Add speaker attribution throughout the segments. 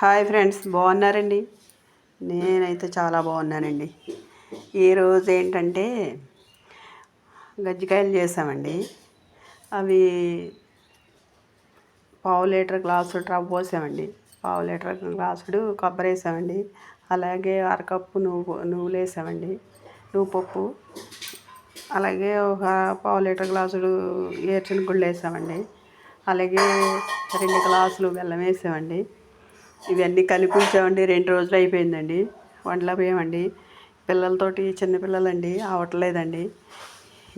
Speaker 1: Hi friends బాగున్నారండి? నేనైతే చాలా బాగున్నానండి. ఈరోజు ఏంటంటే గజ్జికాయలు చేసామండి. అవి పావు లీటర్ గ్లాసు రవ్వ పోసామండి. పావు లీటర్ గ్లాసుడు కొబ్బరి వేసామండి. అలాగే అరకప్పు నువ్వు నువ్వులు వేసామండి. నువ్వు పప్పు అలాగే ఒక పావు లీటర్ గ్లాసుడు ఏర్చిన గుళ్ళు వేసామండి. అలాగే రెండు గ్లాసులు బెల్లం వేసామండి. ఇవన్నీ కలిపి ఉంచామండి రెండు రోజులు అయిపోయిందండి. వంటల పోయామండి పిల్లలతోటి చిన్నపిల్లలండి అవట్లేదండి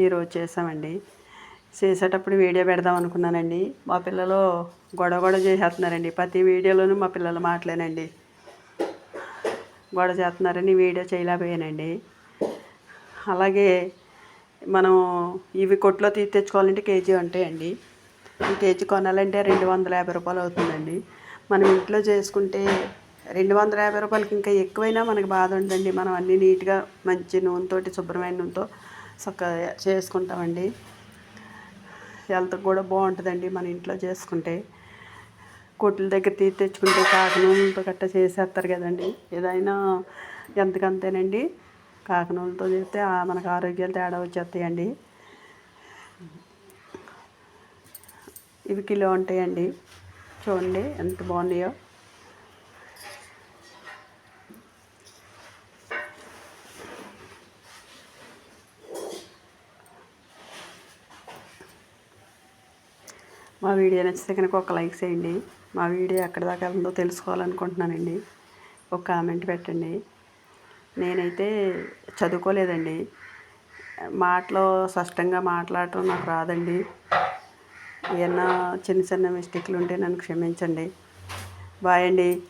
Speaker 1: ఈరోజు చేసామండి. చేసేటప్పుడు వీడియో పెడదాం అనుకున్నానండి. మా పిల్లలు గొడవ గొడవ చేసేస్తున్నారండి. ప్రతి వీడియోలోనూ మా పిల్లలు మాటలేనండి. గొడవ చేస్తున్నారని వీడియో చేయలేకపోయానండి. అలాగే మనం ఇవి కొట్లో తీసి తెచ్చుకోవాలంటే కేజీ ఉంటాయండి. ఈ కేజీ కొనాలంటే రెండు వందల యాభై రూపాయలు అవుతుందండి. మనం ఇంట్లో చేసుకుంటే రెండు వందల యాభై రూపాయలకి ఇంకా ఎక్కువైనా మనకి బాధ ఉండదండి మనం అన్నీ నీట్గా మంచి నూనెతోటి శుభ్రమైన నూనెతో చక్కగా చేసుకుంటామండి. హెల్త్ కూడా బాగుంటుందండి మన ఇంట్లో చేసుకుంటే. కొట్ల దగ్గర తీసి తెచ్చుకుంటే కాకనూలతో గట్ట చేసేస్తారు కదండి. ఏదైనా ఎంతకంతేనండి. కాకనూలతో నూనెతో చేస్తే మనకు ఆరోగ్యాలు తేడా వచ్చేస్తాయండి. ఇవి కిలో ఉంటాయండి. చూడండి ఎంత బాగున్నాయో. మా వీడియో నచ్చితే కనుక ఒక లైక్ చేయండి. మా వీడియో ఎక్కడి దాకా ఉందో తెలుసుకోవాలనుకుంటున్నానండి. ఒక కామెంట్ పెట్టండి. నేనైతే చదువుకోలేదండి. మాటలో స్పష్టంగా మాట్లాడటం నాకు రాదండి. ఏమన్నా చిన్న చిన్న మిస్టేక్లు ఉంటే నన్ను క్షమించండి. బాయ్ అండి.